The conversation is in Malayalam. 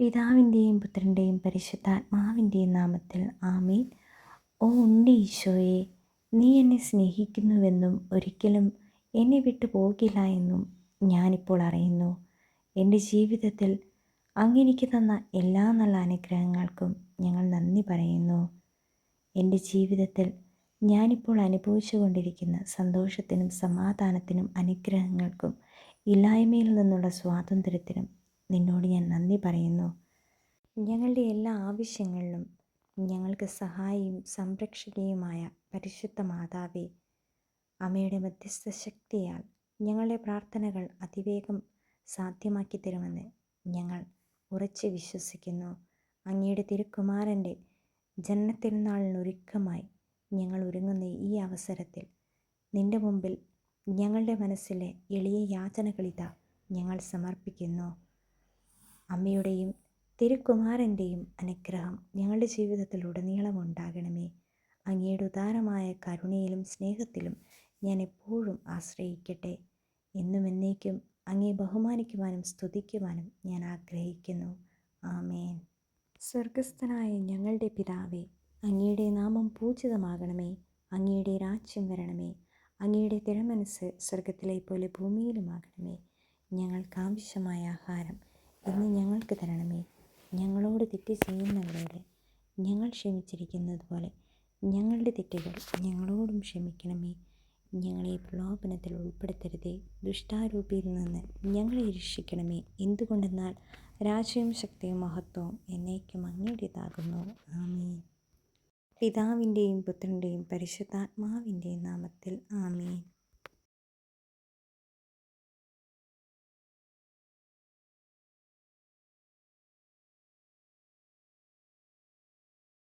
പിതാവിന്റെയും പുത്രന്റെയും പരിശുദ്ധാത്മാവിന്റെയും നാമത്തിൽ ആമീൻ. ഓ ഉണ്ണി ഈശോയെ നീ എന്നെ സ്നേഹിക്കുന്നുവെന്നും ഒരിക്കലും എന്നെ വിട്ടു പോകില്ല എന്നും ഞാനിപ്പോൾ അറിയുന്നു. എന്റെ ജീവിതത്തിൽ അങ്ങെനിക്ക് തന്ന എല്ലാ നല്ല അനുഗ്രഹങ്ങൾക്കും ഞങ്ങൾ നന്ദി പറയുന്നു. എന്റെ ജീവിതത്തിൽ ഞാനിപ്പോൾ അനുഭവിച്ചു കൊണ്ടിരിക്കുന്ന സന്തോഷത്തിനും സമാധാനത്തിനും അനുഗ്രഹങ്ങൾക്കും ഇല്ലായ്മയിൽ നിന്നുള്ള സ്വാതന്ത്ര്യത്തിനും നിന്നോട് ഞാൻ നന്ദി പറയുന്നു. ഞങ്ങളുടെ എല്ലാ ആവശ്യങ്ങളിലും ഞങ്ങൾക്ക് സഹായിയും സംരക്ഷകയുമായ പരിശുദ്ധ മാതാവേ അമ്മയുടെ മധ്യസ്ഥ ശക്തിയാൽ ഞങ്ങളുടെ പ്രാർത്ഥനകൾ അതിവേഗം സാധ്യമാക്കി തരുമെന്ന് ഞങ്ങൾ ഉറച്ച് വിശ്വസിക്കുന്നു. അങ്ങയുടെ തിരുക്കുമാരന്റെ ജനനത്തിരുന്നാളിനൊരുക്കമായി ഞങ്ങൾ ഒരുങ്ങുന്ന ഈ അവസരത്തിൽ നിന്റെ മുമ്പിൽ ഞങ്ങളുടെ മനസ്സിലെ എളിയ യാചനകളിത ഞങ്ങൾ സമർപ്പിക്കുന്നു. അമ്മയുടെയും തിരുക്കുമാരന്റെയും അനുഗ്രഹം ഞങ്ങളുടെ ജീവിതത്തിൽ ഉടനീളം ഉണ്ടാകണമേ അങ്ങയുടെ ഉദാരമായ കരുണയിലും സ്നേഹത്തിലും ഞാൻ എപ്പോഴും ആശ്രയിക്കട്ടെ. എന്നും എന്നേക്കും അങ്ങേ ബഹുമാനിക്കുവാനും സ്തുതിക്കുവാനും ഞാൻ ആഗ്രഹിക്കുന്നു. ആമേൻ. സ്വർഗസ്ഥനായ ഞങ്ങളുടെ പിതാവേ അങ്ങയുടെ നാമം പൂജിതമാകണമേ. അങ്ങയുടെ രാജ്യം വരണമേ. അങ്ങയുടെ തിരമനസ് സ്വർഗത്തിലെ പോലെ ഭൂമിയിലുമാകണമേ. ഞങ്ങൾക്ക് ആവശ്യമായ ആഹാരം ഇന്ന് ഞങ്ങൾക്ക് തരണമേ. ഞങ്ങളോട് തെറ്റ് ചെയ്യുന്നവരോട് ഞങ്ങൾ ക്ഷമിച്ചിരിക്കുന്നത് പോലെ ഞങ്ങളുടെ തെറ്റുകൾ ഞങ്ങളോടും ക്ഷമിക്കണമേ. ഞങ്ങളെ പ്രലോഭനത്തിൽ ഉൾപ്പെടുത്തരുതേ. ദുഷ്ടാരൂപിയിൽ നിന്ന് ഞങ്ങളെ രക്ഷിക്കണമേ. എന്തുകൊണ്ടെന്നാൽ രാജ്യവും ശക്തിയും മഹത്വവും എന്നേക്കും അങ്ങയുടേതാകുന്നു. ആമീൻ. പിതാവിന്റെയും പുത്രന്റെയും പരിശുദ്ധാത്മാവിന്റെയും നാമത്തിൽ